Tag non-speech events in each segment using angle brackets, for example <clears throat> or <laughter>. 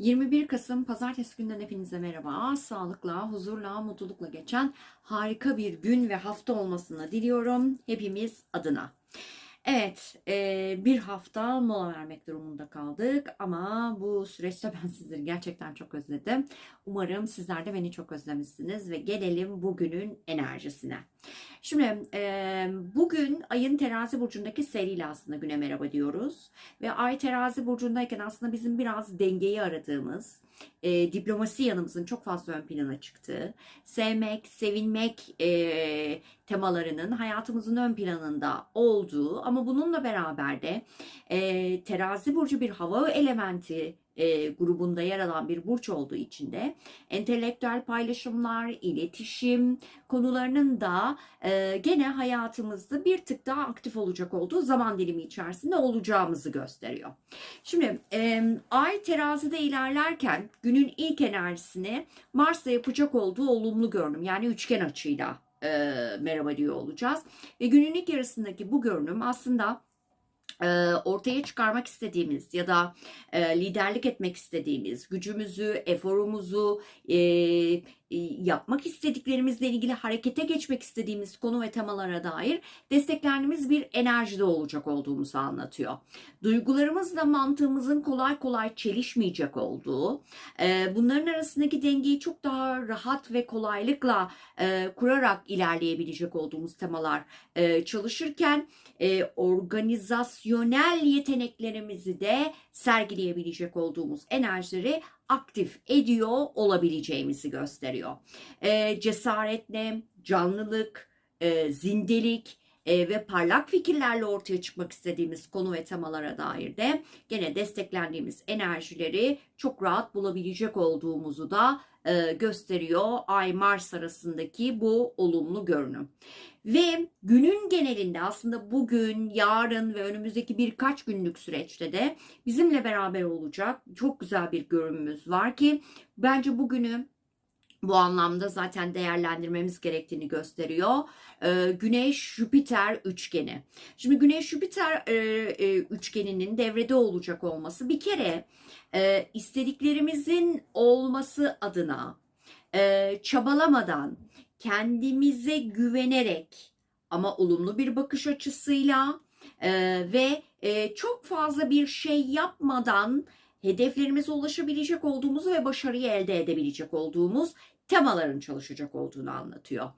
21 Kasım Pazartesi günden hepinize merhaba. Sağlıkla, huzurla, mutlulukla geçen harika bir gün ve hafta olmasını diliyorum hepimiz adına. Evet, e, bir hafta mola vermek durumunda kaldık ama bu süreçte ben sizleri gerçekten çok özledim. Umarım sizler de beni çok özlemişsiniz ve gelelim bugünün enerjisine. Şimdi e, bugün ayın terazi burcundaki seriyle aslında güne merhaba diyoruz. Ve ay terazi burcundayken aslında bizim biraz dengeyi aradığımız, e, diplomasi yanımızın çok fazla ön plana çıktığı, sevmek, sevinmek e, temalarının hayatımızın ön planında olduğu ama bununla beraber de e, terazi burcu bir hava elementi e, grubunda yer alan bir burç olduğu için de entelektüel paylaşımlar, iletişim konularının da e, gene hayatımızda bir tık daha aktif olacak olduğu zaman dilimi içerisinde olacağımızı gösteriyor. Şimdi e, ay terazide ilerlerken günün ilk enerjisini Mars'la yapacak olduğu olumlu görünüm yani üçgen açıyla e, merhaba diyor olacağız. Ve günün ilk yarısındaki bu görünüm aslında ortaya çıkarmak istediğimiz ya da e, liderlik etmek istediğimiz gücümüzü, eforumuzu, e, yapmak istediklerimizle ilgili harekete geçmek istediğimiz konu ve temalara dair desteklendiğimiz bir enerjide olacak olduğumuzu anlatıyor. Duygularımızla mantığımızın kolay kolay çelişmeyecek olduğu, e, bunların arasındaki dengeyi çok daha rahat ve kolaylıkla e, kurarak ilerleyebilecek olduğumuz temalar e, çalışırken e, organizasyonel yeteneklerimizi de sergileyebilecek olduğumuz enerjileri aktif ediyor olabileceğimizi gösteriyor. E, cesaretle, canlılık, e, zindelik e, ve parlak fikirlerle ortaya çıkmak istediğimiz konu ve temalara dair de gene desteklendiğimiz enerjileri çok rahat bulabilecek olduğumuzu da e, gösteriyor Ay Mars arasındaki bu olumlu görünüm. Ve günün genelinde aslında bugün, yarın ve önümüzdeki birkaç günlük süreçte de bizimle beraber olacak çok güzel bir görünümümüz var ki bence bugünü bu anlamda zaten değerlendirmemiz gerektiğini gösteriyor. Ee, Güneş-Jüpiter üçgeni. Şimdi Güneş-Jüpiter e, e, üçgeninin devrede olacak olması bir kere e, istediklerimizin olması adına e, çabalamadan kendimize güvenerek ama olumlu bir bakış açısıyla e, ve e, çok fazla bir şey yapmadan hedeflerimize ulaşabilecek olduğumuzu ve başarıyı elde edebilecek olduğumuz temaların çalışacak olduğunu anlatıyor.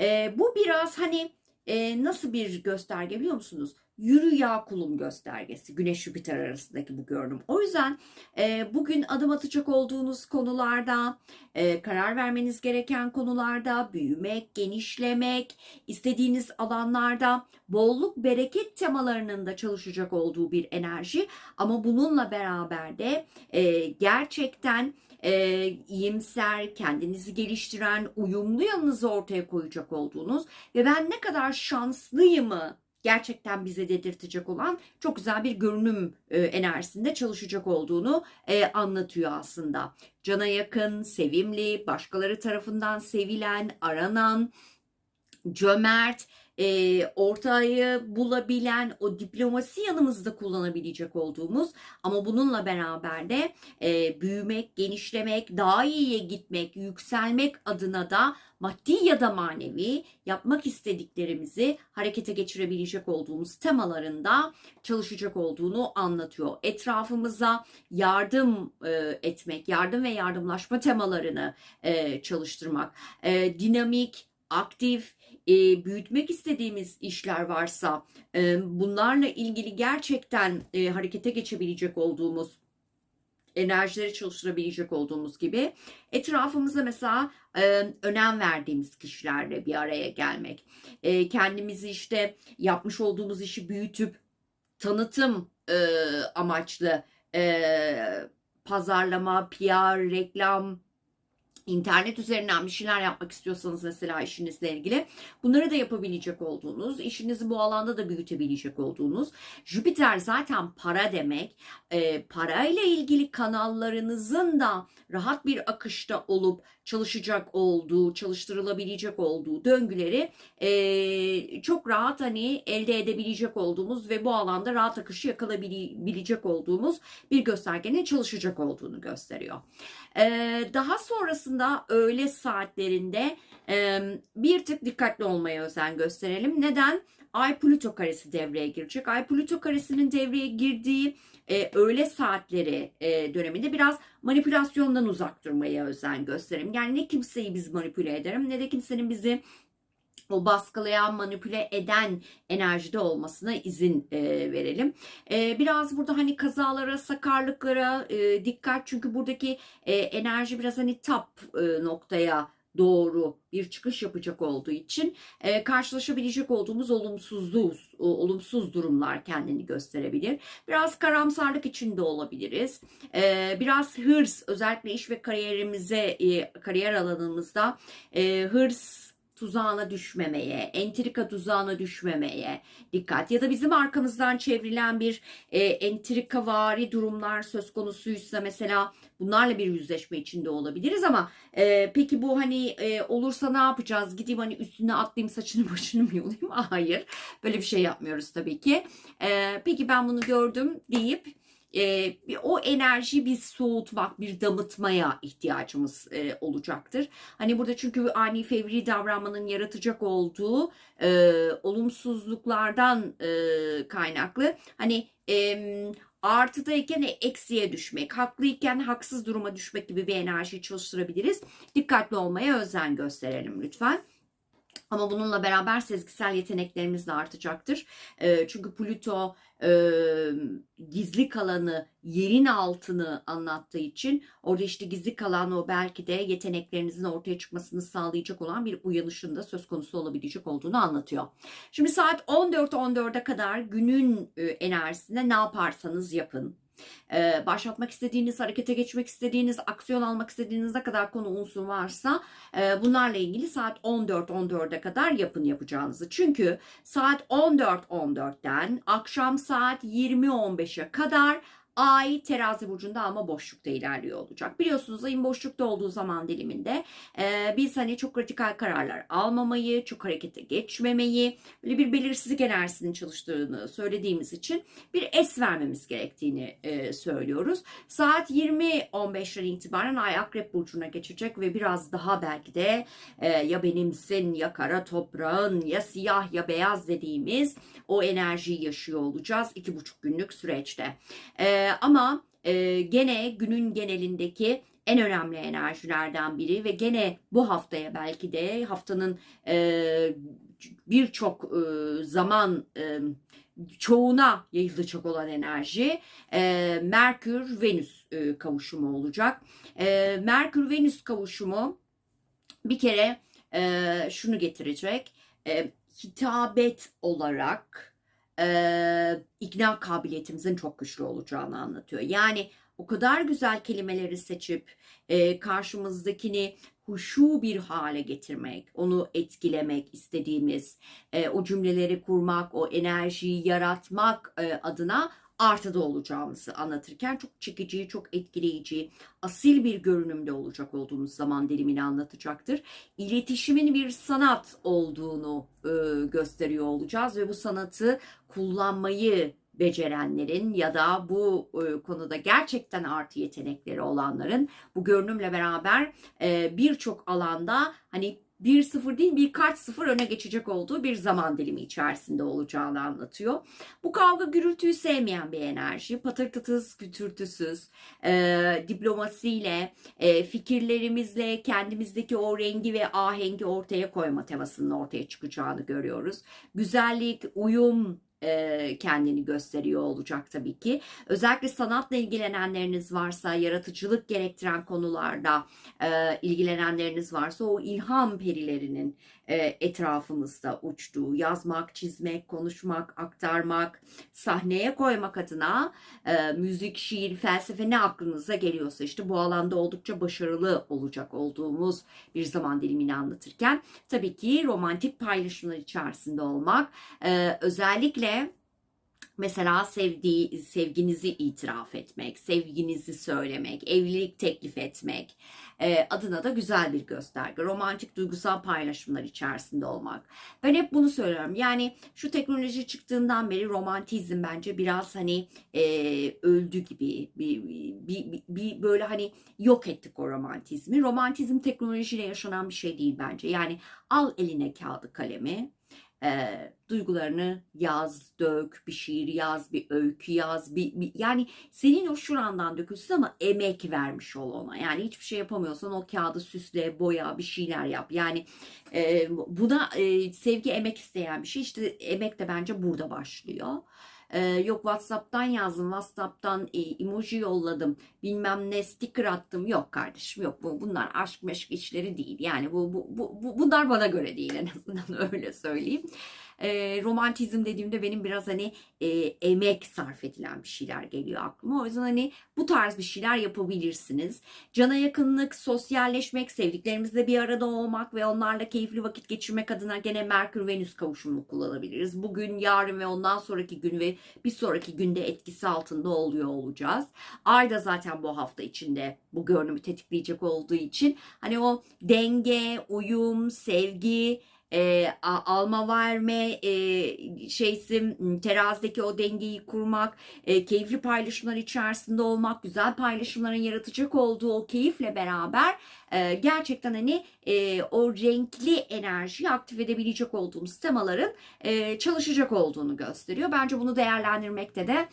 E, bu biraz hani e, nasıl bir gösterge biliyor musunuz? Yürü ya kulum göstergesi Güneş Jüpiter arasındaki bu görünüm. O yüzden e, bugün adım atacak olduğunuz konularda, e, karar vermeniz gereken konularda, büyümek, genişlemek, istediğiniz alanlarda bolluk, bereket temalarının da çalışacak olduğu bir enerji. Ama bununla beraber de e, gerçekten e, iyimser, kendinizi geliştiren, uyumlu yanınızı ortaya koyacak olduğunuz ve ben ne kadar şanslıyımı gerçekten bize dedirtecek olan çok güzel bir görünüm e, enerjisinde çalışacak olduğunu e, anlatıyor aslında. Cana yakın, sevimli, başkaları tarafından sevilen, aranan, cömert, e, ortayı bulabilen o diplomasi yanımızda kullanabilecek olduğumuz ama bununla beraber de e, büyümek, genişlemek, daha iyiye gitmek, yükselmek adına da maddi ya da manevi yapmak istediklerimizi harekete geçirebilecek olduğumuz temalarında çalışacak olduğunu anlatıyor. Etrafımıza yardım e, etmek, yardım ve yardımlaşma temalarını e, çalıştırmak, e, dinamik, aktif, e, büyütmek istediğimiz işler varsa e, bunlarla ilgili gerçekten e, harekete geçebilecek olduğumuz enerjileri çalıştırabilecek olduğumuz gibi etrafımıza mesela e, önem verdiğimiz kişilerle bir araya gelmek. E, kendimizi işte yapmış olduğumuz işi büyütüp tanıtım e, amaçlı e, pazarlama, PR, reklam, İnternet üzerinden bir şeyler yapmak istiyorsanız mesela işinizle ilgili bunları da yapabilecek olduğunuz, işinizi bu alanda da büyütebilecek olduğunuz. Jüpiter zaten para demek. E, parayla ilgili kanallarınızın da rahat bir akışta olup çalışacak olduğu, çalıştırılabilecek olduğu döngüleri e, çok rahat hani elde edebilecek olduğumuz ve bu alanda rahat akışı yakalayabilecek olduğumuz bir göstergenin çalışacak olduğunu gösteriyor. Ee, daha sonrasında öğle saatlerinde e, bir tık dikkatli olmaya özen gösterelim. Neden? Ay Plüto karesi devreye girecek. Ay Plüto karesinin devreye girdiği e, öğle saatleri e, döneminde biraz manipülasyondan uzak durmaya özen gösterelim. Yani ne kimseyi biz manipüle ederim ne de kimsenin bizi o baskılayan, manipüle eden enerjide olmasına izin e, verelim. E, biraz burada hani kazalara, sakarlıklara e, dikkat çünkü buradaki e, enerji biraz hani tap e, noktaya doğru bir çıkış yapacak olduğu için e, karşılaşabilecek olduğumuz olumsuzluğuz, olumsuz durumlar kendini gösterebilir. Biraz karamsarlık içinde olabiliriz. E, biraz hırs özellikle iş ve kariyerimize, e, kariyer alanımızda e, hırs tuzağına düşmemeye, entrika tuzağına düşmemeye dikkat. Ya da bizim arkamızdan çevrilen bir e, entrikavari durumlar söz konusuysa mesela bunlarla bir yüzleşme içinde olabiliriz ama e, peki bu hani e, olursa ne yapacağız? Gideyim hani üstüne atlayayım saçını <laughs> başını mı yolayım? Hayır böyle bir şey yapmıyoruz tabii ki. E, peki ben bunu gördüm deyip e, o enerjiyi biz soğutmak, bir damıtmaya ihtiyacımız e, olacaktır. Hani burada çünkü ani fevri davranmanın yaratacak olduğu e, olumsuzluklardan e, kaynaklı hani e, artıdayken eksiye düşmek, haklıyken haksız duruma düşmek gibi bir enerji çalıştırabiliriz. Dikkatli olmaya özen gösterelim lütfen. Ama bununla beraber sezgisel yeteneklerimiz de artacaktır. E, çünkü Plüto e, gizli kalanı, yerin altını anlattığı için orada işte gizli kalan o belki de yeteneklerinizin ortaya çıkmasını sağlayacak olan bir uyanışın da söz konusu olabilecek olduğunu anlatıyor. Şimdi saat 14.14'e kadar günün enerjisinde ne yaparsanız yapın ee, başlatmak istediğiniz, harekete geçmek istediğiniz, aksiyon almak istediğiniz ne kadar konu unsur varsa e, bunlarla ilgili saat 14-14'e kadar yapın yapacağınızı. Çünkü saat 14-14'ten akşam saat 20-15'e kadar Ay terazi burcunda ama boşlukta ilerliyor olacak. Biliyorsunuz ayın boşlukta olduğu zaman diliminde e, biz hani çok radikal kararlar almamayı, çok harekete geçmemeyi, böyle bir belirsizlik enerjisinin çalıştığını söylediğimiz için bir es vermemiz gerektiğini e, söylüyoruz. Saat 20-15'den itibaren ay akrep burcuna geçecek ve biraz daha belki de e, ya benimsin ya kara toprağın ya siyah ya beyaz dediğimiz o enerjiyi yaşıyor olacağız iki buçuk günlük süreçte. E, ama e, gene günün genelindeki en önemli enerjilerden biri ve gene bu haftaya belki de haftanın e, birçok e, zaman e, çoğuna yayılacak olan enerji e, Merkür-Venüs e, kavuşumu olacak. E, Merkür-Venüs kavuşumu bir kere e, şunu getirecek. E, hitabet olarak e, ikna kabiliyetimizin çok güçlü olacağını anlatıyor. Yani o kadar güzel kelimeleri seçip e, karşımızdakini huşu bir hale getirmek, onu etkilemek istediğimiz, e, o cümleleri kurmak, o enerjiyi yaratmak e, adına artıda olacağımızı anlatırken çok çekici, çok etkileyici, asil bir görünümde olacak olduğumuz zaman dilimini anlatacaktır. İletişimin bir sanat olduğunu e, gösteriyor olacağız ve bu sanatı kullanmayı becerenlerin ya da bu e, konuda gerçekten artı yetenekleri olanların bu görünümle beraber e, birçok alanda hani 1-0 değil bir kart 0 öne geçecek olduğu bir zaman dilimi içerisinde olacağını anlatıyor. Bu kavga gürültüyü sevmeyen bir enerji. Patırtıtız, kütürtüsüz, e, diplomasiyle, e, fikirlerimizle kendimizdeki o rengi ve ahengi ortaya koyma temasının ortaya çıkacağını görüyoruz. Güzellik, uyum, kendini gösteriyor olacak tabii ki. Özellikle sanatla ilgilenenleriniz varsa, yaratıcılık gerektiren konularda ilgilenenleriniz varsa o ilham perilerinin etrafımızda uçtuğu, yazmak, çizmek, konuşmak, aktarmak, sahneye koymak adına müzik, şiir, felsefe ne aklınıza geliyorsa işte bu alanda oldukça başarılı olacak olduğumuz bir zaman dilimini anlatırken tabii ki romantik paylaşımlar içerisinde olmak, özellikle Mesela sevdiği, sevginizi itiraf etmek, sevginizi söylemek, evlilik teklif etmek e, adına da güzel bir gösterge. Romantik duygusal paylaşımlar içerisinde olmak. Ben hep bunu söylüyorum. Yani şu teknoloji çıktığından beri romantizm bence biraz hani e, öldü gibi bir, bir, bir, bir böyle hani yok ettik o romantizmi. Romantizm teknolojiyle yaşanan bir şey değil bence. Yani al eline kağıdı kalemi e, duygularını yaz, dök, bir şiir yaz, bir öykü yaz, bir, bir- yani senin o şurandan dökülsün ama emek vermiş ol ona. Yani hiçbir şey yapamıyorsan o kağıdı süsle, boya, bir şeyler yap. Yani e, buna e, sevgi emek isteyen bir şey. İşte emek de bence burada başlıyor. E, yok WhatsApp'tan yazdım, WhatsApp'tan e, emoji yolladım, bilmem ne sticker attım. Yok kardeşim yok. Bu, bunlar aşk meşk işleri değil. Yani bu, bu, bu, bu- bunlar bana göre değil en azından <laughs> öyle söyleyeyim. E, romantizm dediğimde benim biraz hani e, emek sarf edilen bir şeyler geliyor aklıma. O yüzden hani bu tarz bir şeyler yapabilirsiniz. Cana yakınlık, sosyalleşmek, sevdiklerimizle bir arada olmak ve onlarla keyifli vakit geçirmek adına gene Merkür-Venüs kavuşumunu kullanabiliriz. Bugün, yarın ve ondan sonraki gün ve bir sonraki günde etkisi altında oluyor olacağız. Ay da zaten bu hafta içinde bu görünümü tetikleyecek olduğu için hani o denge, uyum, sevgi, e, alma verme e, şeysi terazideki o dengeyi kurmak, e, keyifli paylaşımlar içerisinde olmak, güzel paylaşımların yaratacak olduğu o keyifle beraber e, gerçekten hani e, o renkli enerjiyi aktif edebilecek olduğumuz temaların e, çalışacak olduğunu gösteriyor. Bence bunu değerlendirmekte de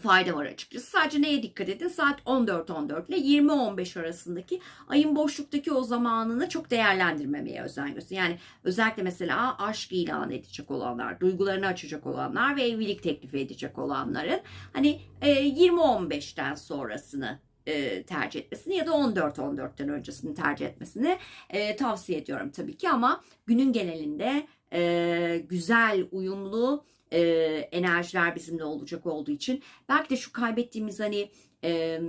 fayda var açıkçası. Sadece neye dikkat edin? Saat 14-14 ile 20-15 arasındaki ayın boşluktaki o zamanını çok değerlendirmemeye özen gösterin. Yani özellikle mesela aşk ilan edecek olanlar, duygularını açacak olanlar ve evlilik teklifi edecek olanların hani e, 20-15'ten sonrasını e, tercih etmesini ya da 14-14'ten öncesini tercih etmesini e, tavsiye ediyorum tabii ki ama günün genelinde e, güzel, uyumlu e, enerjiler bizimle olacak olduğu için belki de şu kaybettiğimiz hani e,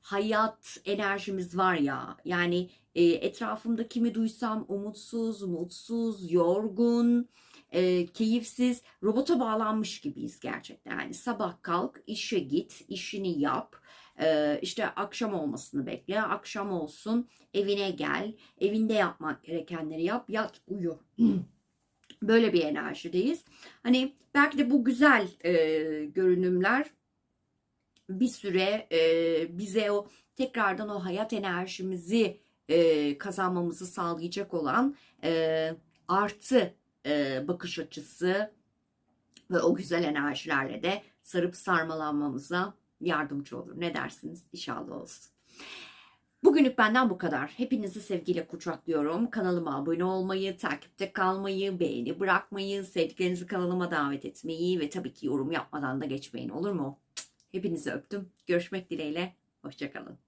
hayat enerjimiz var ya yani e, etrafımda kimi duysam umutsuz, mutsuz, yorgun, e, keyifsiz, robota bağlanmış gibiyiz gerçekten. Yani sabah kalk, işe git, işini yap. E, işte akşam olmasını bekle, akşam olsun, evine gel, evinde yapmak gerekenleri yap, yat, uyu. <clears throat> Böyle bir enerjideyiz. Hani belki de bu güzel e, görünümler bir süre e, bize o tekrardan o hayat enerjimizi e, kazanmamızı sağlayacak olan e, artı e, bakış açısı ve o güzel enerjilerle de sarıp sarmalanmamıza yardımcı olur. Ne dersiniz? İnşallah olsun. Bugünlük benden bu kadar. Hepinizi sevgiyle kucaklıyorum. Kanalıma abone olmayı, takipte kalmayı, beğeni bırakmayı, sevdiklerinizi kanalıma davet etmeyi ve tabii ki yorum yapmadan da geçmeyin olur mu? Hepinizi öptüm. Görüşmek dileğiyle. Hoşçakalın.